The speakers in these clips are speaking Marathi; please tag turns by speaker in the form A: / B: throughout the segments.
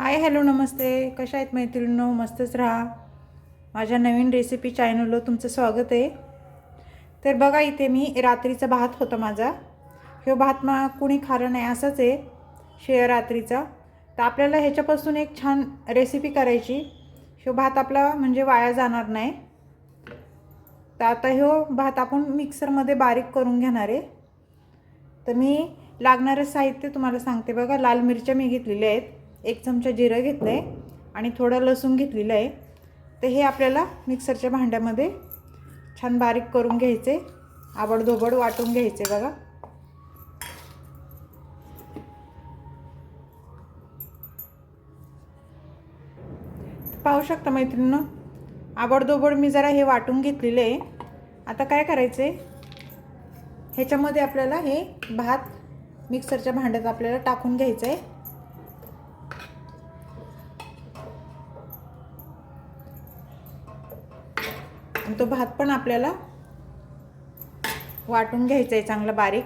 A: हाय हॅलो नमस्ते. कशा आहेत मैत्रिणींनो? मस्तच राहा. माझ्या नवीन रेसिपी चॅनलवर तुमचं स्वागत आहे. तर बघा इथे मी रात्रीचा भात होता माझा. ह्यो भात मा कुणी खाल्लं नाही असंच आहे. शिळ्या रात्रीचा. तर आपल्याला ह्याच्यापासून एक छान रेसिपी करायची. ह्यो भात आपला म्हणजे वाया जाणार नाही. तर आता ह्यो भात आपण मिक्सरमध्ये बारीक करून घेणार आहे. तर मी लागणारं साहित्य तुम्हाला सांगते. बघा लाल मिरच्या मी घेतलेल्या आहेत. एक चमचा जिरं घेतलं आहे आणि थोडं लसूण घेतलेलं आहे. तर हे आपल्याला मिक्सरच्या भांड्यामध्ये छान बारीक करून घ्यायचे. आबडधोबड वाटून घ्यायचे बघा. पाहू शकता मैत्रिणीनं आबडधोबड मी जरा हे वाटून घेतलेलं आहे. आता काय करायचं? आहे ह्याच्यामध्ये आपल्याला हे भात मिक्सरच्या भांड्यात आपल्याला टाकून घ्यायचं आहे आणि तो भात पण आपल्याला वाटून घ्यायचा आहे चांगला बारीक.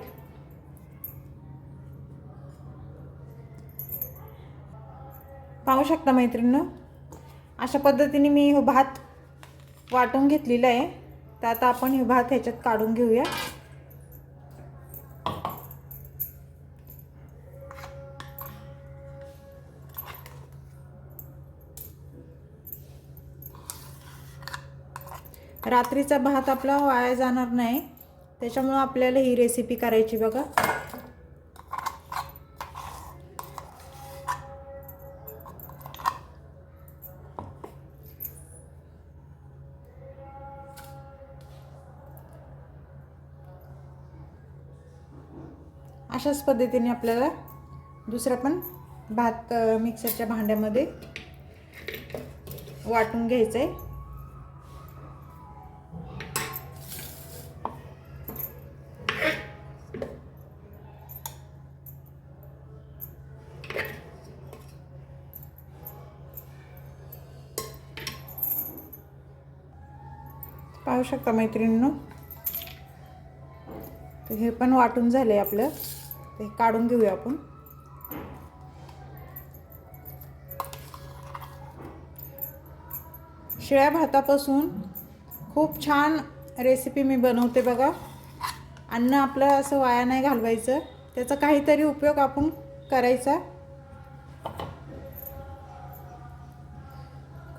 A: पाहू शकता मैत्रिणीनं अशा पद्धतीने मी हो भात वाटून घेतलेला आहे. तर आता आपण हे भात ह्याच्यात काढून घेऊया. रात्रीचा भात आपला वाया जाणार नाही. त्याच्यामुळं आपल्याला ही रेसिपी करायची बघा. अशाच पद्धतीने आपल्याला दुसरा पण भात मिक्सरच्या भांड्यामध्ये वाटून घ्यायचं आहे पाहू शकता मैत्रिणींनो. तर हे पण वाटून झालंय आपलं. ते काढून घेऊया आपण. शिळ्या भातापासून खूप छान रेसिपी मी बनवते बघा. अन्न आपलं असं वाया नाही घालवायचं. त्याचा काहीतरी उपयोग आपण करायचा.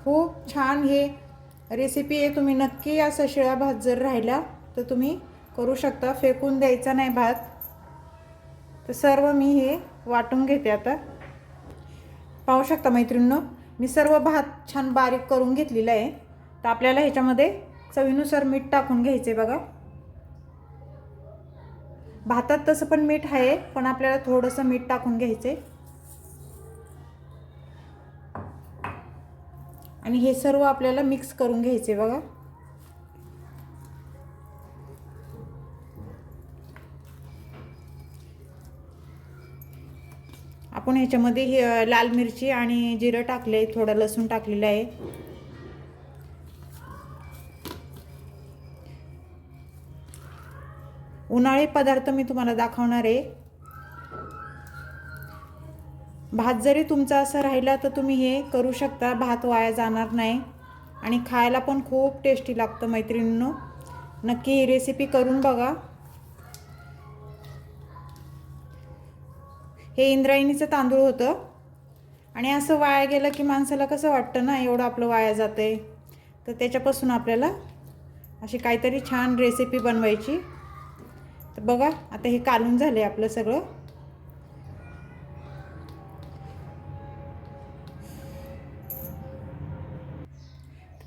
A: खूप छान हे रेसिपी आहे तुम्ही नक्की असा शिळा भात जर राहिला तर तुम्ही करू शकता. फेकून द्यायचा नाही भात. तर सर्व मी हे वाटून घेते आता. पाहू शकता मैत्रिणींनो मी सर्व भात छान बारीक करून घेतलेला आहे. तर आपल्याला ह्याच्यामध्ये चवीनुसार मीठ टाकून घ्यायचे बघा. भातात तसं पण मीठ आहे पण आपल्याला थोडंसं मीठ टाकून घ्यायचे आणि हे सर्व आपल्याला मिक्स करून घ्यायचे बघा. आपण ह्याच्यामध्ये हे, लाल मिरची आणि जिरं टाकले थोडं लसूण टाकलेलं आहे. उन्हाळी पदार्थ मी तुम्हाला दाखवणार आहे. भात जरी तुमचा असं राहिला तर तुम्ही हे करू शकता. भात वाया जाणार नाही. आणि खायला पण खूप टेस्टी लागतं मैत्रिणींनो. नक्की ही रेसिपी करून बघा. हे इंद्रायणीचं तांदूळ होतं. आणि असं वाया गेलं की माणसाला कसं वाटतं ना एवढं आपलं वाया जातं आहे तर त्याच्यापासून आपल्याला अशी काहीतरी छान रेसिपी बनवायची. तर बघा आता हे कालून झालं आहे आपलं सगळं.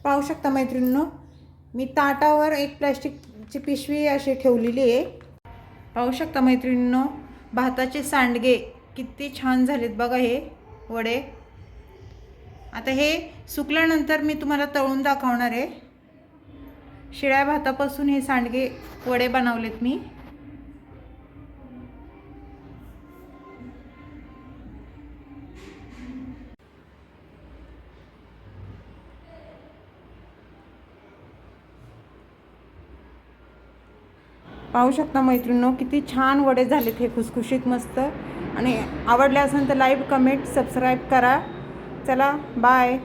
A: पाहू शकता मैत्रिणींनो. मी ताटावर एक प्लॅस्टिकची पिशवी अशी ठेवलेली आहे. पाहू शकता मैत्रिणींनो भाताचे सांडगे किती छान झालेत बघा हे वडे. आता हे सुकल्यानंतर मी तुम्हाला तळून दाखवणार आहे. शिळ्या भातापासून हे सांडगे वडे बनवलेत मी. पाहू शकता मैत्रिणींनो किती छान वडे झालेत हे खुसखुशीत मस्त. आणि आवडले असेल तर लाईक कमेंट सबस्क्राईब करा. चला बाय.